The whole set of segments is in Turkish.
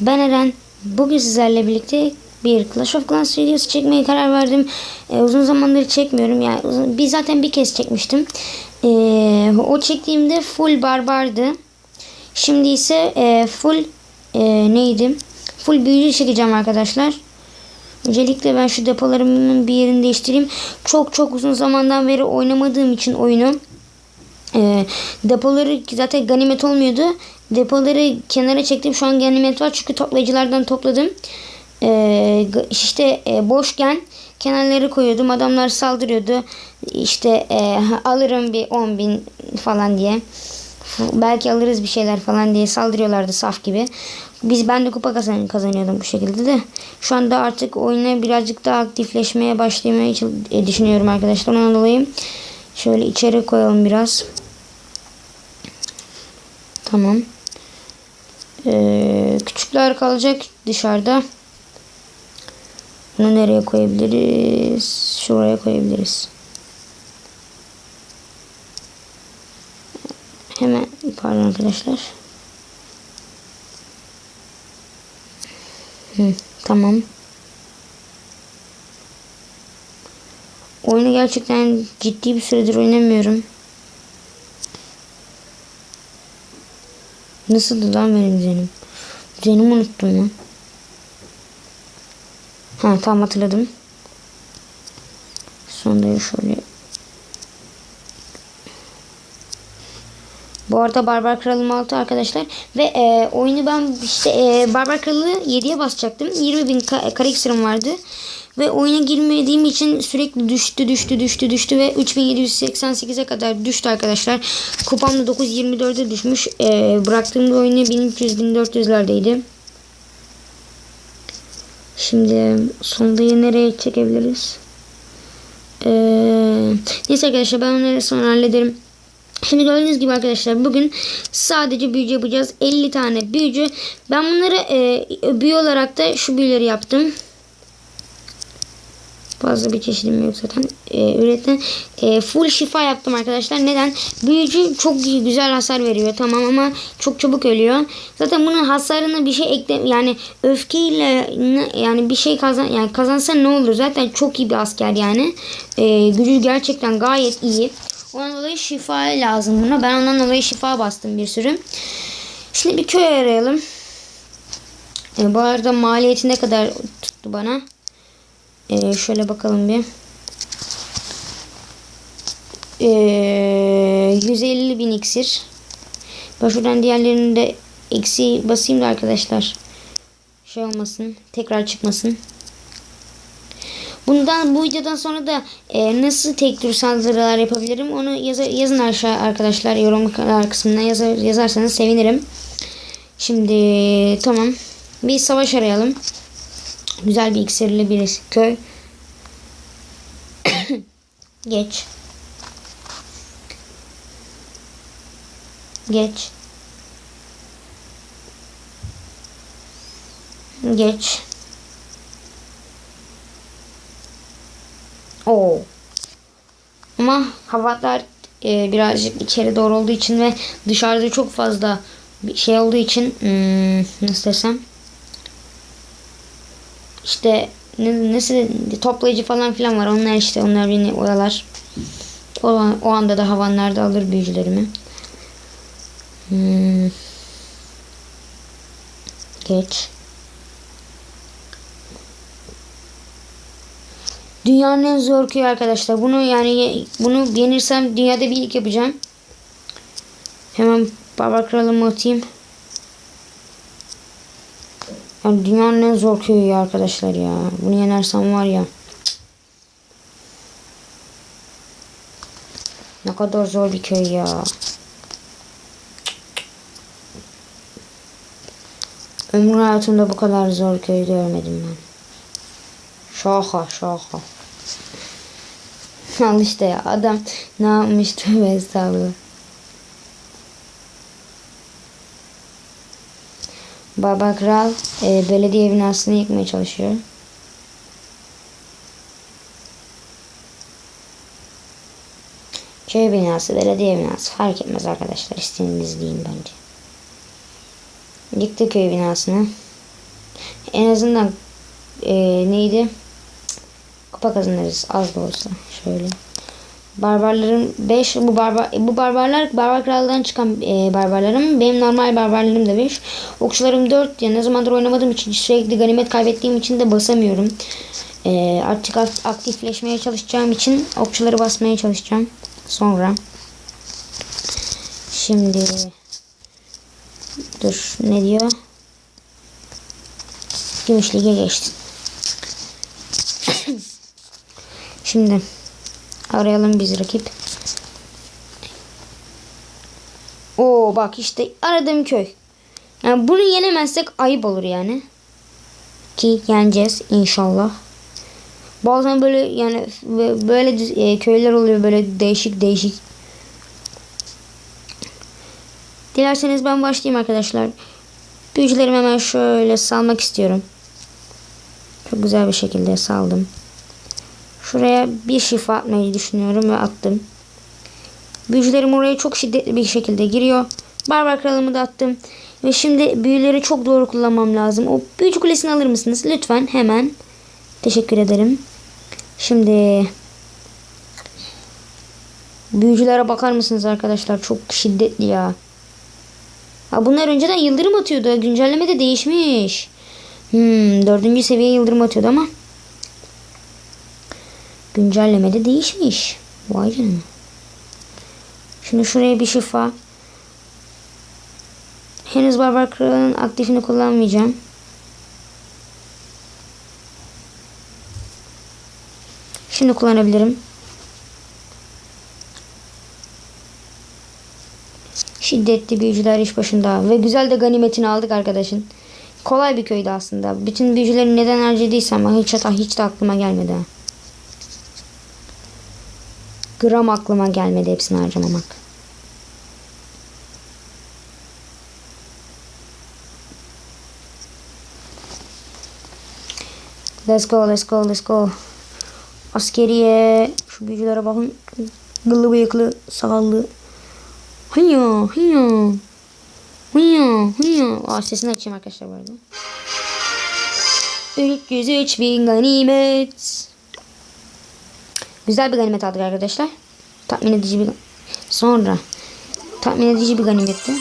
Ben Eren. Bugün sizlerle birlikte bir Clash of Clans videosu çekmeye karar verdim. Ee, uzun zamandır çekmiyorum. Yani uzun, bir zaten bir kez çekmiştim. Ee, o çektiğimde full barbardı. Şimdi ise e, full e, neydi? Full büyücü çekeceğim arkadaşlar. Öncelikle ben şu depolarımın bir yerini değiştireyim. Çok çok uzun zamandan beri oynamadığım için oyunu e, depoları zaten ganimet olmuyordu. Depoları kenara çektim. Şu an ganimet var çünkü toplayıcılardan topladım. E, işte e, boşken kenarları koyuyordum. Adamlar saldırıyordu. İşte e, alırım bir 10 bin falan diye. Belki alırız bir şeyler falan diye saldırıyorlardı saf gibi. Biz ben de kupa kazan kazanıyordum bu şekilde de. Şu anda artık oyuna birazcık daha aktifleşmeye başlamayı e, düşünüyorum arkadaşlar. Ondan dolayı şöyle içeri koyalım biraz. Tamam. Ee, küçükler kalacak dışarıda. Bunu nereye koyabiliriz? Şuraya koyabiliriz. Hemen pardon arkadaşlar. Hı, tamam. Oyunu gerçekten ciddi bir süredir oynamıyorum. Nasıldı lan benim düzenim? Düzenimi unuttum lan. Ha tamam hatırladım. Sonra şöyle. Bu arada Barbar Kralım 6 arkadaşlar. Ve e, oyunu ben işte e, Barbar Kralı 7'ye basacaktım. 20 bin ka iksirim vardı. Ve oyuna girmediğim için sürekli düştü düştü düştü düştü ve 3788'e kadar düştü arkadaşlar. Kupam da 924'e düşmüş. E, bıraktığımda oyunu 1300-1400'lerdeydi. Şimdi sondayı nereye çekebiliriz? Ee, neyse arkadaşlar ben onları sonra hallederim. Şimdi gördüğünüz gibi arkadaşlar bugün sadece büyücü yapacağız. 50 tane büyücü. Ben bunları e, büyü olarak da şu büyüleri yaptım. Fazla bir çeşidim yok zaten. E, üreten e, full şifa yaptım arkadaşlar. Neden? Büyücü çok güzel hasar veriyor tamam ama çok çabuk ölüyor. Zaten bunun hasarına bir şey ekle yani öfkeyle yani bir şey kazan yani kazansa ne olur? Zaten çok iyi bir asker yani. E, gücü gerçekten gayet iyi. Ondan dolayı şifa lazım buna. Ben ondan dolayı şifa bastım bir sürü. Şimdi bir köy arayalım. E, bu arada maliyeti ne kadar tuttu bana? E, şöyle bakalım bir. E, 150 bin iksir. Ben şuradan diğerlerini de eksi basayım da arkadaşlar. Şey olmasın. Tekrar çıkmasın. Bundan bu videodan sonra da e, nasıl tek tür saldırılar yapabilirim onu yaz, yazın aşağı arkadaşlar yorumlar kısmına yazar, yazarsanız sevinirim. Şimdi tamam. Bir savaş arayalım. Güzel bir iksirli bir köy. Geç. Geç. Geç. Oo. Ama havalar e, birazcık içeri doğru olduğu için ve dışarıda çok fazla bir şey olduğu için hmm, nasıl desem işte ne, nasıl toplayıcı falan filan var. Onlar işte onlar beni oyalar. O, o anda da havanlarda alır büyücülerimi. Hmm. Geç. Dünyanın en zor köyü arkadaşlar. Bunu yani bunu yenirsem dünyada bir ilk yapacağım. Hemen barbar kralımı atayım. Yani dünyanın en zor köyü ya arkadaşlar ya. Bunu yenersem var ya. Ne kadar zor bir köy ya. Ömrü hayatımda bu kadar zor köy görmedim ben. Şaka şaka. Al işte ya adam ne yapmış tövbe estağfurullah. Baba Kral e, belediye binasını yıkmaya çalışıyor. Köy binası, belediye binası fark etmez arkadaşlar. İstediğiniz deyin bence. Yıktı köy binasını. En azından e, neydi? Kupa kazanırız az da olsa. Şöyle. Barbarların 5 bu barbar bu barbarlar barbar kraldan çıkan e, barbarlarım. Benim normal barbarlarım da 5. Okçularım 4. Ya ne zamandır oynamadığım için sürekli ganimet kaybettiğim için de basamıyorum. E, artık ak- aktifleşmeye çalışacağım için okçuları basmaya çalışacağım. Sonra. Şimdi dur ne diyor? Gümüş lige geçtin. Şimdi arayalım biz rakip. Oo bak işte aradığım köy. Yani bunu yenemezsek ayıp olur yani. Ki yeneceğiz inşallah. Bazen böyle yani bö- böyle e, köyler oluyor böyle değişik değişik. Dilerseniz ben başlayayım arkadaşlar. Büyücülerimi hemen şöyle salmak istiyorum. Çok güzel bir şekilde saldım. Şuraya bir şifa atmayı düşünüyorum ve attım. Büyücülerim oraya çok şiddetli bir şekilde giriyor. Barbar kralımı da attım. Ve şimdi büyüleri çok doğru kullanmam lazım. O büyücü kulesini alır mısınız? Lütfen hemen. Teşekkür ederim. Şimdi büyücülere bakar mısınız arkadaşlar? Çok şiddetli ya. Ha bunlar önceden yıldırım atıyordu. Güncellemede değişmiş. Hmm, dördüncü seviye yıldırım atıyordu ama güncellemede değişmiş. Vay canına. Şimdi şuraya bir şifa. Henüz Barbar Kral'ın aktifini kullanmayacağım. Şimdi kullanabilirim. Şiddetli büyücüler iş başında. Ve güzel de ganimetini aldık arkadaşın. Kolay bir köydü aslında. Bütün büyücüleri neden harcadıysam hiç, hiç de aklıma gelmedi. Gram aklıma gelmedi hepsini harcamamak. Let's go, let's go, let's go. Askeriye. Şu büyücülere bakın. Gıllı bıyıklı, sakallı. Hıya, hıya. Hıya, hıya. Aa, sesini açayım arkadaşlar bu arada. 303 bin ganimet. Güzel bir ganimet aldık arkadaşlar. Tatmin edici bir sonra tatmin edici bir ganimetti.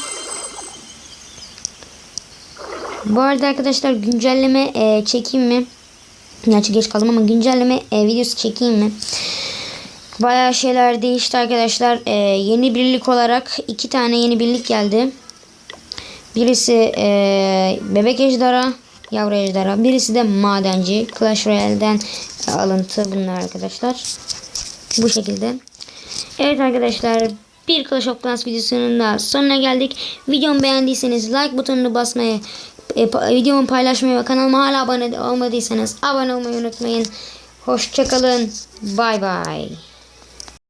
Bu arada arkadaşlar güncelleme e, çekeyim mi? Gerçi geç kaldım ama güncelleme e, videosu çekeyim mi? Bayağı şeyler değişti arkadaşlar. E, yeni birlik olarak iki tane yeni birlik geldi. Birisi e, bebek ejderha, yavru ejderha. Birisi de madenci. Clash Royale'den alıntı bunlar arkadaşlar. Bu şekilde. Evet arkadaşlar bir Clash of Clans videosunun da sonuna geldik. Videomu beğendiyseniz like butonunu basmayı, e, pa- videomu paylaşmayı ve kanalıma hala abone olmadıysanız abone olmayı unutmayın. Hoşçakalın. Bay bay.